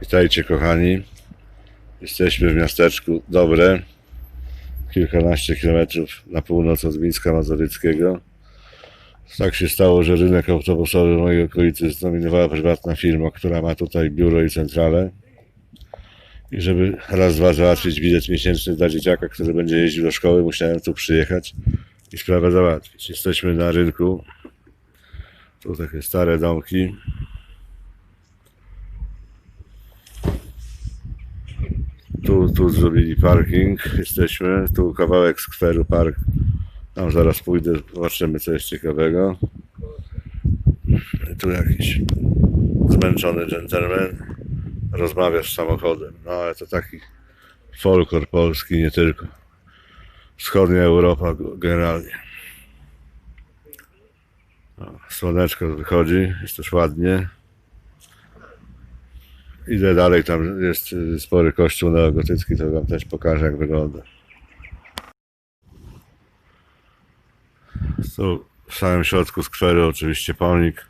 Witajcie kochani. Jesteśmy w miasteczku Dobre, kilkanaście kilometrów na północ od Mińska Mazowieckiego. Tak się stało, że rynek autobusowy w mojej okolicy zdominowała prywatna firma, która ma tutaj biuro i centralę. I żeby raz, dwa załatwić bilet miesięczny dla dzieciaka, który będzie jeździł do szkoły, musiałem tu przyjechać i sprawę załatwić. Jesteśmy na rynku. Tu takie stare domki. Tu, tu zrobili parking, jesteśmy, tu kawałek skweru park. Tam zaraz pójdę, zobaczymy co jest ciekawego. Tu jakiś zmęczony dżentelmen rozmawia z samochodem. No ale to taki folklor polski, nie tylko. Wschodnia Europa generalnie. O, Słoneczko wychodzi, jest też ładnie. Idę dalej, tam jest y, spory kościół neogotycki, to wam też pokażę jak wygląda. Tu w samym środku skweru oczywiście pomnik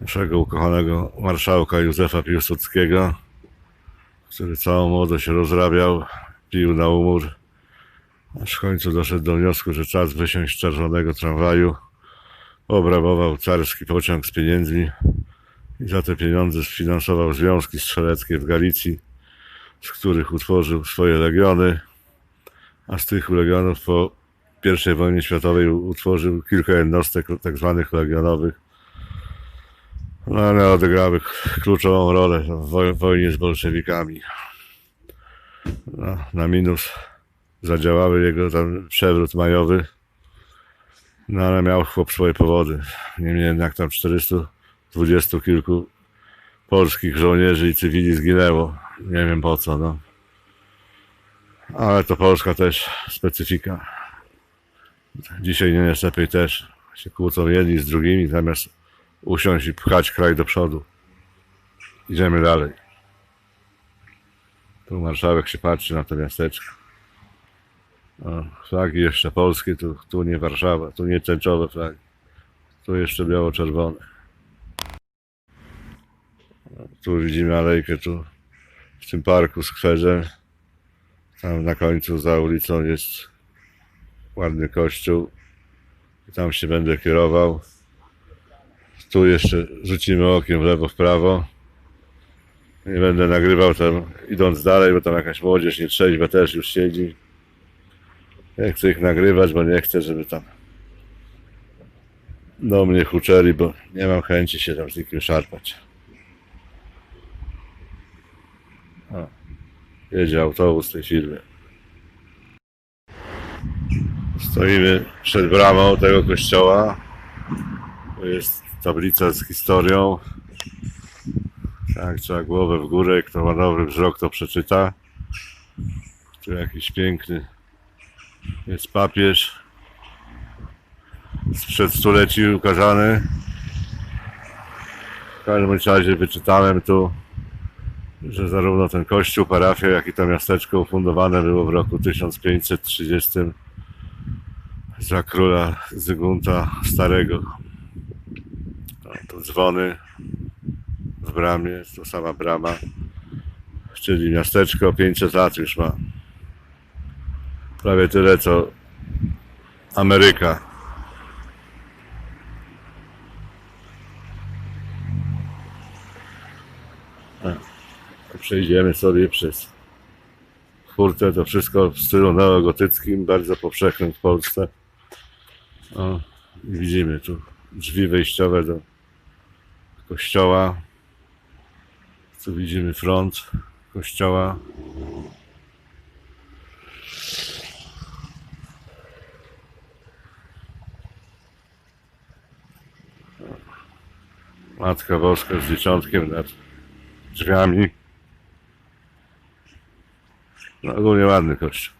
naszego ukochanego marszałka Józefa Piłsudskiego, który całą młodość rozrabiał, pił na umór, aż w końcu doszedł do wniosku, że czas wysiąść z czerwonego tramwaju, obrabował carski pociąg z pieniędzmi i za te pieniądze sfinansował związki strzeleckie w Galicji, z których utworzył swoje legiony, a z tych legionów po I wojnie światowej utworzył kilka jednostek tak zwanych legionowych. No, one odegrały kluczową rolę w woj- wojnie z bolszewikami. No, na minus zadziałały jego tam przewrót majowy, no ale miał chłop swoje powody. Niemniej jednak tam 420 kilku polskich żołnierzy i cywili zginęło. Nie wiem po co, no. Ale to Polska też specyfika. Dzisiaj nie jest lepiej też. Się kłócą jedni z drugimi, zamiast usiąść i pchać kraj do przodu. Idziemy dalej. Tu marszałek się patrzy na to miasteczko. O, flagi jeszcze polskie, tu, tu nie Warszawa, tu nie tęczowe flagi. Tu jeszcze biało-czerwone. Tu widzimy alejkę, tu w tym parku, skwerze. Tam na końcu za ulicą jest ładny kościół. Tam się będę kierował. Tu jeszcze rzucimy okiem w lewo, w prawo. Nie będę nagrywał tam idąc dalej, bo tam jakaś młodzież nietrzeźwa też już siedzi. Nie chcę ich nagrywać, bo nie chcę, żeby tam do mnie huczeli, bo nie mam chęci się tam z nikim szarpać. O, jedzie autobus tej firmy. Stoimy przed bramą tego kościoła. To jest tablica z historią. Tak, trzeba głowę w górę. Kto ma dobry wzrok, to przeczyta. Tu jakiś piękny jest papież sprzed stuleci ukazany. W każdym razie wyczytałem tu, że zarówno ten kościół, parafia, jak i to miasteczko ufundowane było w roku 1530 za króla Zygmunta Starego. No, tu dzwony w bramie, to sama brama, czyli miasteczko 500 lat już ma. Prawie tyle co Ameryka. Przejdziemy sobie przez furtę, to wszystko w stylu neogotyckim, bardzo powszechnym w Polsce. O, widzimy tu drzwi wejściowe do kościoła. Tu widzimy front kościoła. Matka Boska z dzieciątkiem nad drzwiami. No ogólnie ładny kościół.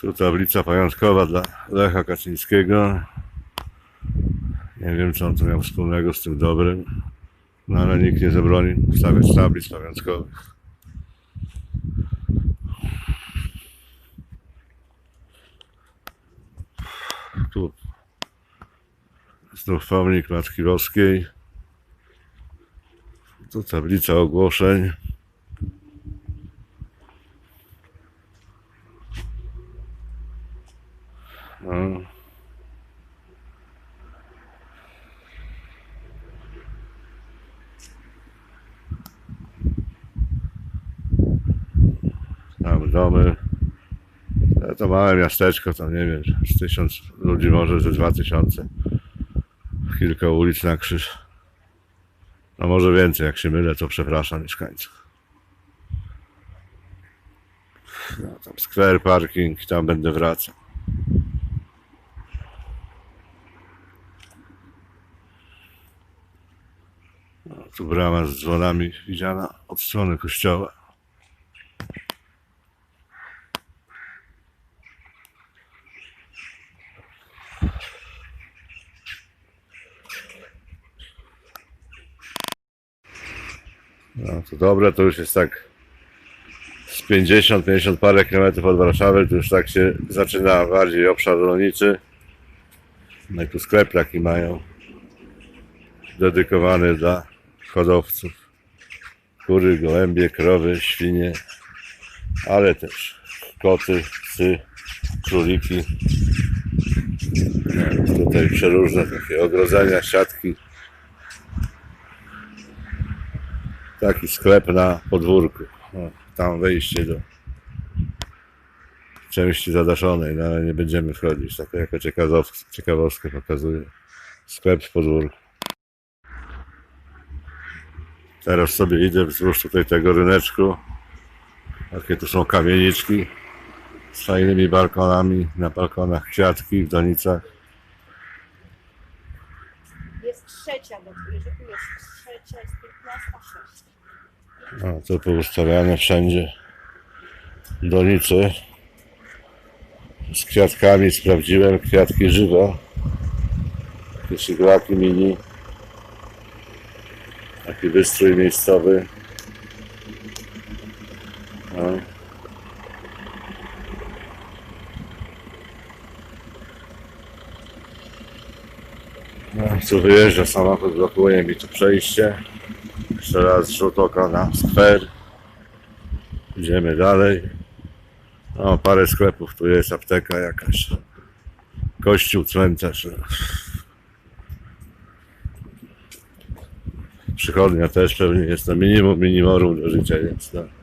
Tu tablica pamiątkowa dla Lecha Kaczyńskiego. Nie wiem, co on tu miał wspólnego z tym dobrym, no ale nikt nie zabroni stawiać tablic pamiątkowych. tu znów pomnik Matki Boskiej. Tu tablica ogłoszeń. No. Tam domy. To małe miasteczko, tam nie wiem, z tysiąc ludzi może, ze dwa tysiące. Kilka ulic na krzyż. No może więcej, jak się mylę, to przepraszam mieszkańców. No, tam skwer, parking, tam będę wracał. No, tu brama z dzwonami widziana od strony kościoła. No to dobre, to już jest tak z 50, 50 parę kilometrów od Warszawy, to już tak się zaczyna bardziej obszar rolniczy. No i tu sklep taki mają dedykowany dla hodowców. Kury, gołębie, krowy, świnie, ale też koty, psy, króliki. No, tutaj przeróżne takie ogrodzenia, siatki. Taki sklep na podwórku. Tam wejście do części zadaszonej, no ale nie będziemy wchodzić. Taką jako ciekawostkę, pokazuję. Sklep w podwórku. Teraz sobie idę wzdłuż tutaj tego ryneczku. Takie tu są kamieniczki z fajnymi balkonami. Na balkonach kwiatki w donicach. Jest trzecia, do że tu jest trzecia, jest 15, 6. No, to poustawiane wszędzie donice z kwiatkami. Sprawdziłem kwiatki żywe. Takie szyglaki mini. Taki wystrój miejscowy. No. No, tu wyjeżdża samochód, blokuje mi tu przejście. Jeszcze raz rzut oka na skwer. Idziemy dalej. O, parę sklepów. Tu jest apteka jakaś. Kościół, cmentarz. Przychodnia też pewnie jest to minimum, minimorum do życia jest. No.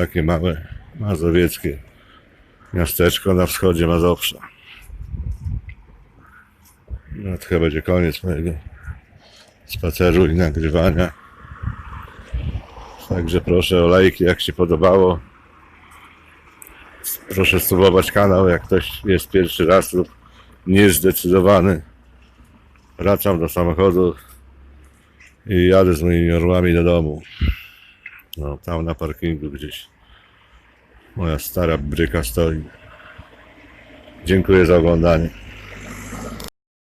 Takie małe mazowieckie miasteczko na wschodzie Mazowsza. No to chyba będzie koniec mojego spaceru i nagrywania. Także proszę o lajki, jak się podobało. Proszę subować kanał, jak ktoś jest pierwszy raz lub niezdecydowany. Wracam do samochodu i jadę z moimi orłami do domu. No, tam na parkingu gdzieś. Moja stara bryka stoi. Dziękuję za oglądanie.